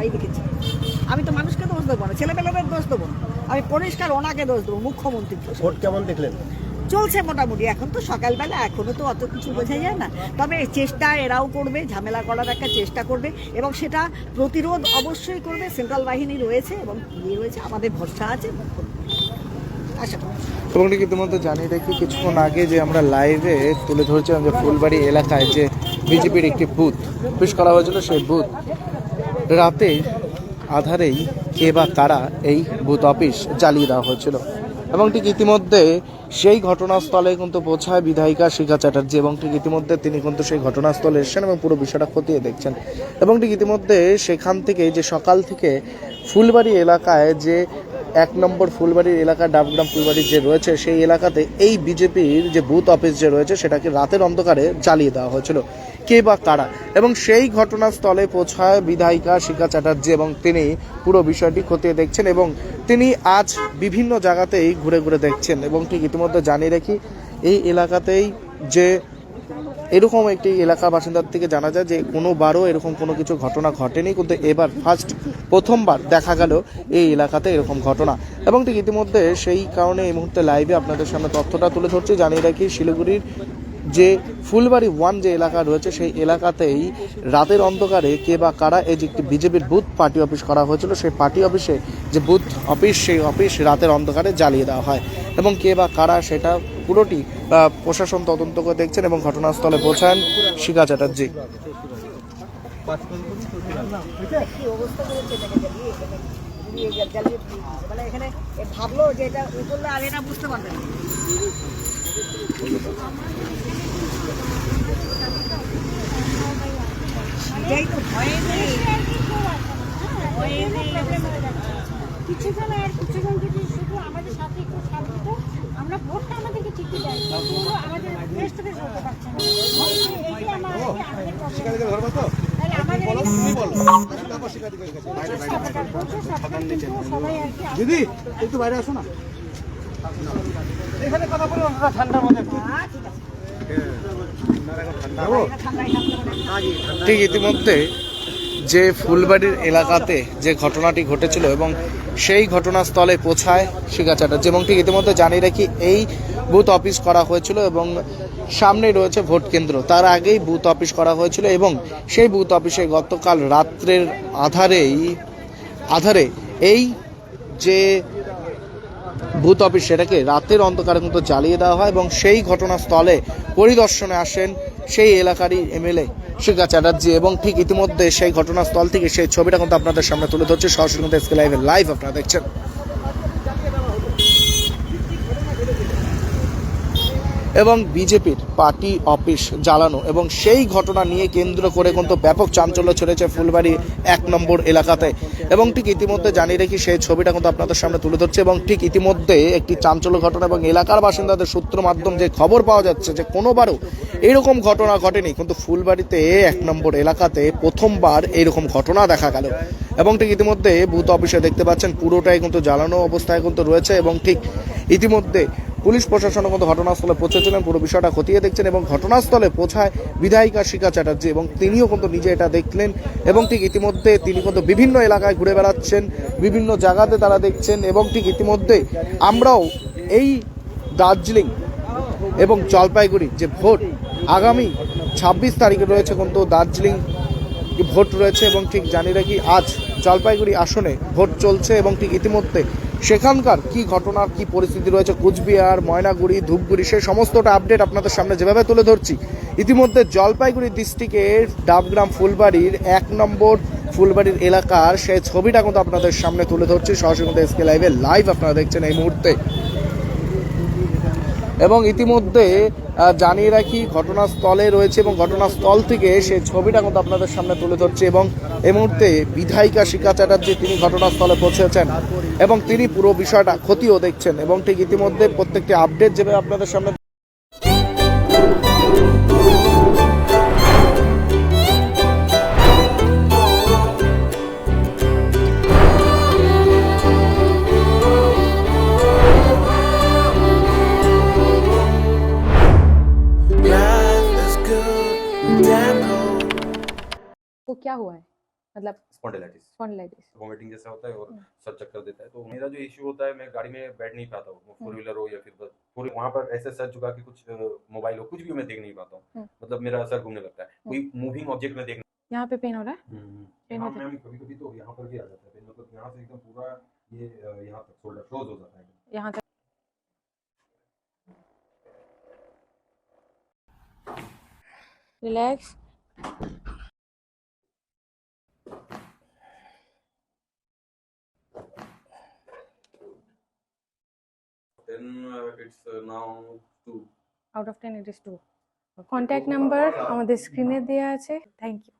সবাই লিখেছে আমি তো মানুষকে দোষ দেবো না ছেলেপেলেদের দোষ দেবো না। আমি পরিষ্কার ওনাকে দোষ দেবো মুখ্যমন্ত্রীর দোষ ভোট কেমন দেখলেন? চলছে মোটামুটি এখন তো সকালবেলা এখনও তো অত কিছু বোঝা যায় না। তবে চেষ্টা এরাও করবে ঝামেলা করার একটা চেষ্টা করবে এবং সেটা প্রতিরোধ অবশ্যই করবে সেন্ট্রাল বাহিনী রয়েছে এবং ইয়ে রয়েছে আমাদের ভরসা আছে। আশা করি। ইতিমধ্যে জানিয়ে রাখি কিছুক্ষণ আগে যে আমরা লাইভে তুলে ধরেছিলাম যে ফুলবাড়ি এলাকায় যে বিজেপির একটি বুথ পেশ করা হয়েছিল সেই বুথ রাতে আধারেই কে বা কারা এই বুথ অফিস জ্বালিয়ে দেওয়া হয়েছিল। এবং ঠিক ইতিমধ্যে সেই ঘটনাস্থলে কিন্তু পৌঁছায় বিধায়িকা শিখা চ্যাটার্জি এবং ঠিক ইতিমধ্যে তিনি কিন্তু সেই ঘটনাস্থলে এসেছেন এবং পুরো বিষয়টা খতিয়ে দেখছেন। এবং ঠিক ইতিমধ্যে সেখান থেকে যে সকাল থেকে ফুলবাড়ি এলাকায় যে এক নম্বর ফুলবাড়ির এলাকা, ডাবগ্রাম ফুলবাড়ির যে রয়েছে, সেই এলাকাতে এই বিজেপির যে বুথ অফিস যে রয়েছে, সেটাকে রাতের অন্ধকারে জ্বালিয়ে দেওয়া হয়েছিল। কে বা কারা? এবং সেই ঘটনাস্থলে পৌঁছায় বিধায়িকা শিখা চ্যাটার্জি এবং তিনি পুরো বিষয়টি খতিয়ে দেখছেন এবং তিনি আজ বিভিন্ন জায়গাতেই ঘুরে ঘুরে দেখছেন। এবং ঠিক ইতিমধ্যে জানিয়ে রাখি, এই এলাকাতেই যে এরকম একটি এলাকা বাসিন্দার থেকে জানা যায় যে কোনোবারও এরকম কোনো কিছু ঘটনা ঘটেনি, কিন্তু এবার ফার্স্ট প্রথমবার দেখা গেল এই এলাকাতে এরকম ঘটনা। এবং ঠিক ইতিমধ্যে সেই কারণে এই মুহূর্তে লাইভে আপনাদের সামনে তথ্যটা তুলে ধরছি। জানিয়ে রাখি, শিলিগুড়ির যে ফুলবাড়ি ওয়ান যে এলাকা রয়েছে, সেই এলাকাতেই রাতের অন্ধকারে কে বা কারা এই যে একটি বিজেপির বুথ পার্টি অফিস করা হয়েছিল, সেই পার্টি অফিসে যে বুথ অফিস সেই অফিস রাতের অন্ধকারে জ্বালিয়ে দেওয়া হয়। এবং কে বা কারা সেটা পুরোটি প্রশাসন তদন্ত করে দেখছেন এবং ঘটনাস্থলে পৌঁছান শিখা চ্যাটার্জি কি অবস্থা করেছে এটাকে জ্বালিয়ে এখানে পুড়িয়ে জ্বালিয়ে জ্বালিয়ে দিয়েছে। এখানে ভাবলো যে এটা করলে আর এরা বুঝতে যদি শুধু আমাদের সাথে আমরা ভোটটা আমাদেরকে ঠিকই দেয় কিন্তু আমাদের দেশ থেকে চলতে পারছে না। এই- আমার আমাদের দিদি একটু বাইরে আসো না। হ্যাঁ, ঠিক আছে। ঠান্ডায় থাকতে পারে। ঠিক ইতিমধ্যে যে ফুলবাড়ির এলাকাতে যে ঘটনাটি ঘটেছিল এবং সেই ঘটনাস্থলে পৌঁছায় শিখা চ্যাটার্জি এবং ঠিক ইতিমধ্যে জানিয়ে রাখি, এই বুথ অফিস করা হয়েছিল এবং সামনেই রয়েছে ভোট কেন্দ্র। তার আগেই বুথ অফিস করা হয়েছিল এবং সেই বুথ অফিসে গতকাল রাত্রের আধারেই, আধারে এই যে বুথ অফিস সেটাকে রাতের অন্ধকারে কিন্তু জ্বালিয়ে দেওয়া হয় এবং সেই ঘটনাস্থলে পরিদর্শনে আসেন সেই এলাকারই এমএলএ শিখা চ্যাটার্জি এবং ঠিক ইতিমধ্যে সেই ঘটনাস্থল থেকে সেই ছবিটা কিন্তু আপনাদের সামনে তুলে ধরছে। সরাসরি কিন্তু লাইভ আপনারা দেখছেন। এবং বিজেপির পার্টি অফিস জ্বালানো এবং সেই ঘটনা নিয়ে কেন্দ্র করে কিন্তু ব্যাপক চাঞ্চল্য ছড়েছে ফুলবাড়ি এক নম্বর এলাকাতে। এবং ঠিক ইতিমধ্যে জানিয়ে রেখি, সেই ছবিটা কিন্তু আপনাদের সামনে তুলে ধরছে এবং ঠিক ইতিমধ্যে একটি চাঞ্চল্য ঘটনা এবং এলাকার বাসিন্দাদের সূত্র মাধ্যম যে খবর পাওয়া যাচ্ছে যে কোনোবারও এরকম ঘটনা ঘটেনি, কিন্তু ফুলবাড়িতে এক নম্বর এলাকাতে প্রথমবার এরকম ঘটনা দেখা গেল। এবং ঠিক ইতিমধ্যে বুথ অফিসে দেখতে পাচ্ছেন, পুরোটাই কিন্তু জ্বালানো অবস্থায় কিন্তু রয়েছে এবং ঠিক ইতিমধ্যে পুলিশ প্রশাসন কিন্তু ঘটনাস্থলে পৌঁছেছিলেন। পুরো বিষয়টা খতিয়ে দেখছেন এবং ঘটনাস্থলে পৌঁছায় বিধায়িকা শিখা চ্যাটার্জি এবং তিনিও কিন্তু নিজে এটা দেখলেন এবং ঠিক ইতিমধ্যে তিনি কিন্তু বিভিন্ন এলাকায় ঘুরে বেড়াচ্ছেন, বিভিন্ন জায়গাতে তারা দেখছেন এবং ঠিক ইতিমধ্যে আমরাও এই দার্জিলিং এবং জলপাইগুড়ি যে ভোট, আগামী ছাব্বিশ তারিখে রয়েছে কিন্তু দার্জিলিং ভোট রয়েছে এবং ঠিক জানি রাখি আজ জলপাইগুড়ি আসনে ভোট চলছে এবং ঠিক ইতিমধ্যে সেখানকার কি ঘটনার, কি পরিস্থিতি রয়েছে? কুচবিহার, ময়নাগুড়ি, ধূপগুড়ি, সে সমস্তটা আপডেট আপনাদের সামনে যেভাবে তুলে ধরছি। ইতিমধ্যে জলপাইগুড়ি ডিস্ট্রিক্টের ডাবগ্রাম ফুলবাড়ির এক নম্বর ফুলবাড়ির এলাকার সেই ছবিটা কিন্তু আপনাদের সামনে তুলে ধরছি। সরাসরি এসকে লাইভে লাইভ আপনারা দেখছেন এই মুহূর্তে। এবং ইতিমধ্যে জানিয়ে রাখি, ঘটনাস্থলে রয়েছে এবং ঘটনাস্থল থেকে সে ছবিটা কিন্তু আপনাদের সামনে তুলে ধরছে এবং এই মুহূর্তে বিধায়িকা শিখা চ্যাটার্জি তিনি ঘটনাস্থলে পৌঁছেছেন এবং তিনি পুরো বিষয়টা ক্ষতিও দেখছেন এবং ঠিক ইতিমধ্যে প্রত্যেকটি আপডেট যেভাবে আপনাদের সামনে को क्या हुआ है? मतलब स्पॉन्डिलाइटिस स्पॉन्डिलाइटिस वोमिटिंग जैसा होता है और सर चक्कर देता है। तो मेरा जो इश्यू होता है मैं गाड़ी में बैठ नहीं पाता हूँ। फोर व्हीलर हो या फिर बस पूरे वहाँ पर ऐसे सर झुका के कुछ मोबाइल हो कुछ भी मैं देख नहीं पाता हूँ। हम्म। मतलब मेरा सर घूमने लगता है। कोई मूविंग ऑब्जेक्ट में देख यहाँ पे पेन हो रहा है? पेन होता मैम कभी कभी तो यहाँ पर भी आ जाता है। मतलब यहाँ से एकदम पूरा ये यहाँ तक शोल्डर क्लोज हो जाता है। यहाँ तक relax then uh, it's uh, now 2 out of 10 it is 2 contact number আমাদের স্ক্রিনে দেয়া আছে থ্যাংক ইউ